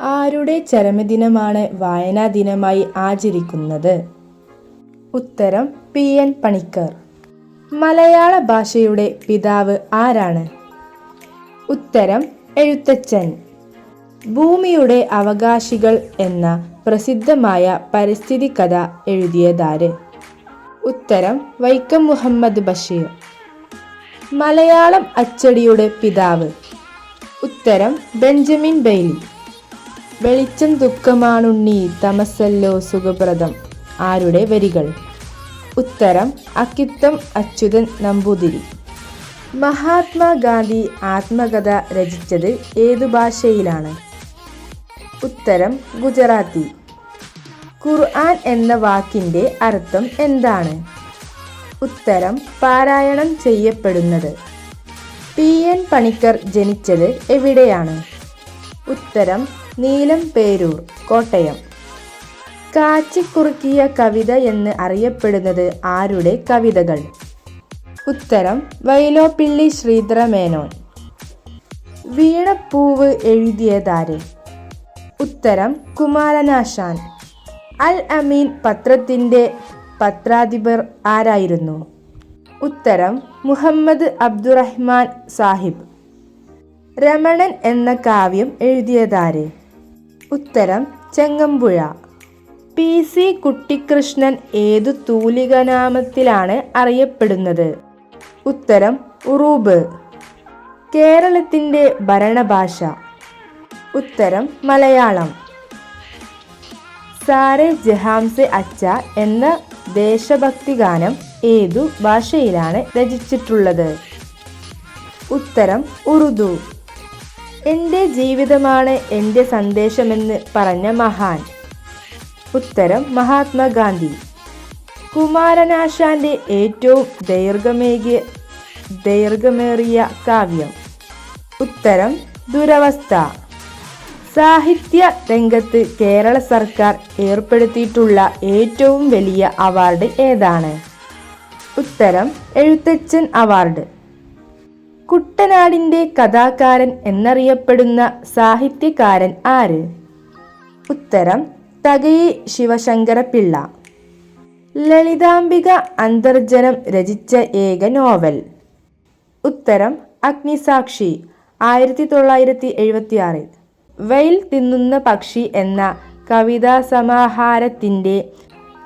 ആരുടെ ചരമദിനമാണ് വായനാ ദിനമായി ആചരിക്കുന്നത്? ഉത്തരം പി. എൻ. പണിക്കർ. മലയാള ഭാഷയുടെ പിതാവ് ആരാണ്? ഉത്തരം എഴുത്തച്ഛൻ. ഭൂമിയുടെ അവകാശികൾ എന്ന പ്രസിദ്ധമായ പരിസ്ഥിതി കഥ എഴുതിയതാര്? ഉത്തരം വൈക്കം മുഹമ്മദ് ബഷീർ. മലയാളം അച്ചടിയുടെ പിതാവ്. ഉത്തരം ബെഞ്ചമിൻ ബെയ്ലി. വെളിച്ചം ദുഃഖമാണുണ്ണി തമസല്ലോ സുഖപ്രദം. ആരുടെ വരികൾ? ഉത്തരം അക്കിത്തം അച്യുതൻ നമ്പൂതിരി. മഹാത്മാഗാന്ധി ആത്മകഥ രചിച്ചത് ഏതു ഭാഷയിലാണ്? ഉത്തരം ഗുജറാത്തി. ഖുർആൻ എന്ന വാക്കിന്റെ അർത്ഥം എന്താണ്? ഉത്തരം പാരായണം ചെയ്യപ്പെടുന്നത്. പി. എൻ. പണിക്കർ ജനിച്ചത് എവിടെയാണ്? ഉത്തരം നീലം പേരൂർ കോട്ടയം. കാച്ചിക്കുറുക്കിയ കവിത എന്ന് അറിയപ്പെടുന്നത് ആരുടെ കവിതകൾ? ഉത്തരം വൈലോപ്പിള്ളി ശ്രീധര മേനോൻ വീണപ്പൂവ് എഴുതിയതാര്? ഉത്തരം കുമാരനാശാൻ. അൽ അമീൻ പത്രത്തിന്റെ പത്രാധിപർ ആരായിരുന്നു? ഉത്തരം മുഹമ്മദ് അബ്ദുറഹ്മാൻ സാഹിബ്. രമണൻ എന്ന കാവ്യം എഴുതിയതാര്? ഉത്തരം ചെങ്ങമ്പുഴ. പി. സി. കുട്ടിക്കൃഷ്ണൻ ഏതു തൂലികനാമത്തിലാണ് അറിയപ്പെടുന്നത്? ഉത്തരം ഉറൂബ്. കേരളത്തിന്റെ ഭരണഭാഷ. ഉത്തരം മലയാളം. സാരെ ജഹാംസെ അച്ച എന്ന ദേശഭക്തി ഗാനം ഏതു ഭാഷയിലാണ് രചിച്ചിട്ടുള്ളത്? ഉത്തരം ഉറുദു. എന്റെ ജീവിതമാണ് എന്റെ സന്ദേശമെന്ന് പറഞ്ഞ മഹാൻ. ഉത്തരം മഹാത്മാഗാന്ധി കുമാരനാശാന്റെ ഏറ്റവും ദൈർഘമേകിയ ദൈർഘമേറിയ കാവ്യം. ഉത്തരം ദുരവസ്ഥ. സാഹിത്യ രംഗത്ത് കേരള സർക്കാർ ഏർപ്പെടുത്തിയിട്ടുള്ള ഏറ്റവും വലിയ അവാർഡ് ഏതാണ്? ഉത്തരം എഴുത്തച്ഛൻ അവാർഡ്. കുട്ടനാടിന്റെ കഥാകാരൻ എന്നറിയപ്പെടുന്ന സാഹിത്യകാരൻ ആര്? ഉത്തരം തകഴി ശിവശങ്കരപിള്ള ലളിതാംബിക അന്തർജനം രചിച്ച ഏക നോവൽ. ഉത്തരം അഗ്നിസാക്ഷി ആയിരത്തി തൊള്ളായിരത്തി എഴുപത്തി ആറിൽ വെയിൽ തിന്നുന്ന പക്ഷി എന്ന കവിതാ സമാഹാരത്തിന്റെ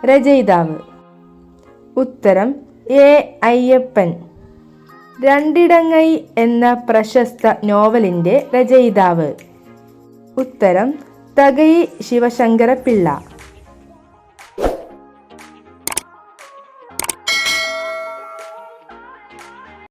രചയിതാവ്. ഉത്തരം എ. അയ്യപ്പൻ. രണ്ടിടങ്ങൈ എന്ന പ്രശസ്ത നോവലിന്റെ രചയിതാവ്. ഉത്തരം തകഴി ശിവശങ്കര പിള്ള